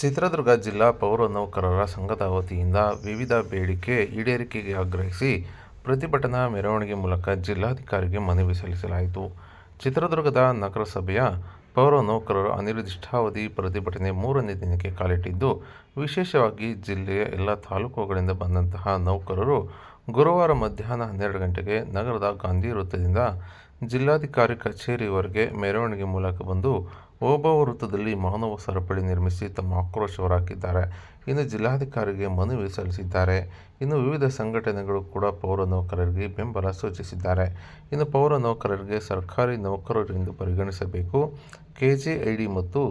ಚಿತ್ರದುರ್ಗ ಜಿಲ್ಲಾ ಪೌರ ನೌಕರರ ಸಂಘದ ವತಿಯಿಂದ ವಿವಿಧ ಬೇಡಿಕೆ ಈಡೇರಿಕೆಗೆ ಆಗ್ರಹಿಸಿ ಪ್ರತಿಭಟನಾ ಮೆರವಣಿಗೆ ಮೂಲಕ ಜಿಲ್ಲಾಧಿಕಾರಿಗೆ ಮನವಿ ಸಲ್ಲಿಸಲಾಯಿತು. ಚಿತ್ರದುರ್ಗದ ನಗರಸಭೆಯ ಪೌರ ನೌಕರರು ಅನಿರ್ದಿಷ್ಟಾವಧಿ ಪ್ರತಿಭಟನೆ ಮೂರನೇ ದಿನಕ್ಕೆ ಕಾಲಿಟ್ಟಿದ್ದು, ವಿಶೇಷವಾಗಿ ಜಿಲ್ಲೆಯ ಎಲ್ಲ ತಾಲೂಕುಗಳಿಂದ ಬಂದಂತಹ ನೌಕರರು ಗುರುವಾರ ಮಧ್ಯಾಹ್ನ ಹನ್ನೆರಡು ಗಂಟೆಗೆ ನಗರದ ಗಾಂಧಿ ವೃತ್ತದಿಂದ ಜಿಲ್ಲಾಧಿಕಾರಿ ಕಚೇರಿವರೆಗೆ ಮೆರವಣಿಗೆ ಮೂಲಕ ಬಂದು ಓಬವ್ವ ವೃತ್ತದಲ್ಲಿ ಮಾನವ ಸರಪಳಿ ನಿರ್ಮಿಸಿ ತಮ್ಮ ಆಕ್ರೋಶ ಹೊರಹಾಕಿದ್ದಾರೆ. ಇನ್ನು ಜಿಲ್ಲಾಧಿಕಾರಿಗೆ ಮನವಿ ಸಲ್ಲಿಸಿದ್ದಾರೆ. ಇನ್ನು ವಿವಿಧ ಸಂಘಟನೆಗಳು ಕೂಡ ಪೌರ ನೌಕರರಿಗೆ ಬೆಂಬಲ ಸೂಚಿಸಿದ್ದಾರೆ. ಇನ್ನು ಪೌರ ನೌಕರರಿಗೆ ಸರ್ಕಾರಿ ನೌಕರರು ಎಂದು ಪರಿಗಣಿಸಬೇಕು, ಕೆಜೆಐಡಿ ಮತ್ತು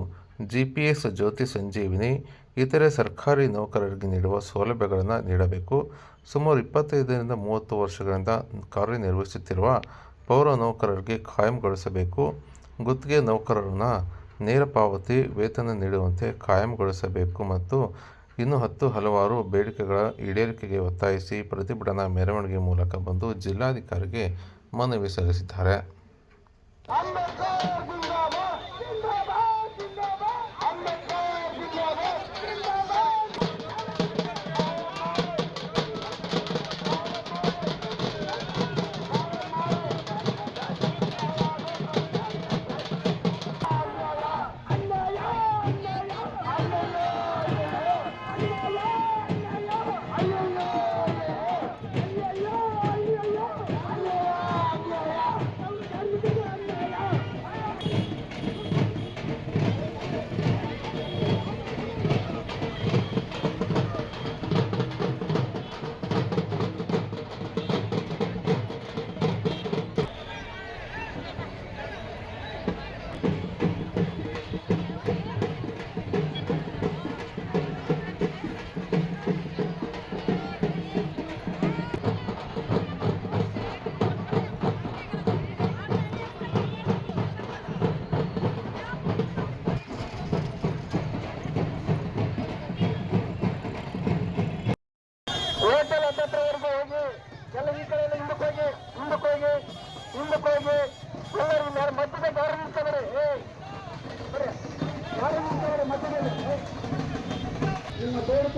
G P S Jyothi Sanjeevini ಇತರೆ ಸರ್ಕಾರಿ ನೌಕರರಿಗೆ ನೀಡುವ ಸೌಲಭ್ಯಗಳನ್ನು ನೀಡಬೇಕು, ಸುಮಾರು ಇಪ್ಪತ್ತೈದರಿಂದ ಮೂವತ್ತು ವರ್ಷಗಳಿಂದ ಕಾರ್ಯನಿರ್ವಹಿಸುತ್ತಿರುವ ಪೌರ ನೌಕರರಿಗೆ ಕಾಯಂಗೊಳಿಸಬೇಕು, ಗುತ್ತಿಗೆ ನೌಕರರನ್ನು ನೇರ ಪಾವತಿ ವೇತನ ನೀಡುವಂತೆ ಕಾಯಂಗೊಳಿಸಬೇಕು ಮತ್ತು ಇನ್ನು ಹತ್ತು ಹಲವಾರು ಬೇಡಿಕೆಗಳ ಈಡೇರಿಕೆಗೆ ಒತ್ತಾಯಿಸಿ ಪ್ರತಿಭಟನಾ ಮೆರವಣಿಗೆ ಮೂಲಕ ಬಂದು ಜಿಲ್ಲಾಧಿಕಾರಿಗೆ ಮನವಿ ಸಲ್ಲಿಸಿದ್ದಾರೆ.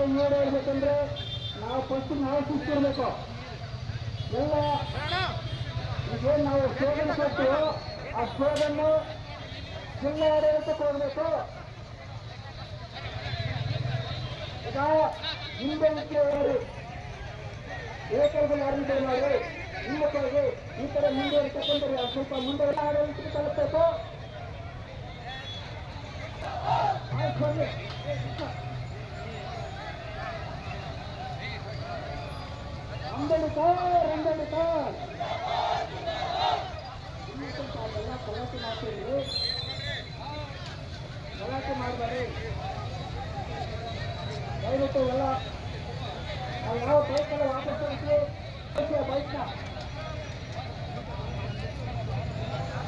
ನಿಮ್ಮ ಹೇಳ್ಬೇಕಂದ್ರೆ ನಾವು ಫಸ್ಟ್ ನಾವು ಸಿಕ್ಕಿರ್ಬೇಕು ಎಲ್ಲ ಈಗೇನು ನಾವು ಸ್ಲೋಗನ್ ಕೊಟ್ಟು ಆ ಸ್ಲೋಗನ್ನು ಆಡಳಿತಕ್ಕೆ ಹೋಗ್ಬೇಕು ಈಗ ಹಿಂದೆ ಮುಖ್ಯವಾಗಿ ಏಕೈಕ ಆಡಳಿತ ಮಾಡಿ ಹಿಂದಕ್ಕಾಗಿ ಈ ಕಡೆ ಮುಂದೆ ಇರ್ತಕ್ಕಂಥ ಸ್ವಲ್ಪ ಮುಂದೆ ಆಡಳಿತಕ್ಕೆ ತಲುಪಬೇಕು ಆಯ್ತು ಸ್ವಲ್ಪ ಅಲ್ಲೆಲ್ಲ ಗಲಾಟೆ ಮಾಡ್ತೀವಿ ಗಲಾಟೆ ಮಾಡಬೇಡಿ ದಯವಿಟ್ಟು ಎಲ್ಲ ನಾವು ಯಾವ ಬೈಕಲ್ಲಿ ವಾಪಸ್ ಕಳಿಸಿ ಬೈಕ್ನ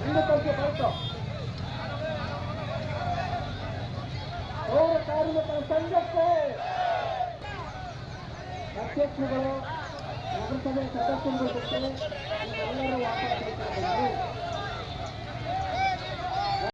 ಹಿಂದೆ ಕಳಿಸಿ ಬೈಕು ಪೌರ ಸಂಘಕ್ಕೆ, ಅಧ್ಯಕ್ಷರುಗಳು ನಗರಸಭೆ ಸದಸ್ಯರುಗಳು ಬಿಟ್ಟು ಎಲ್ಲರೂ ವಾಪಸ್ ಕಳಿಸ್ತಾರೆ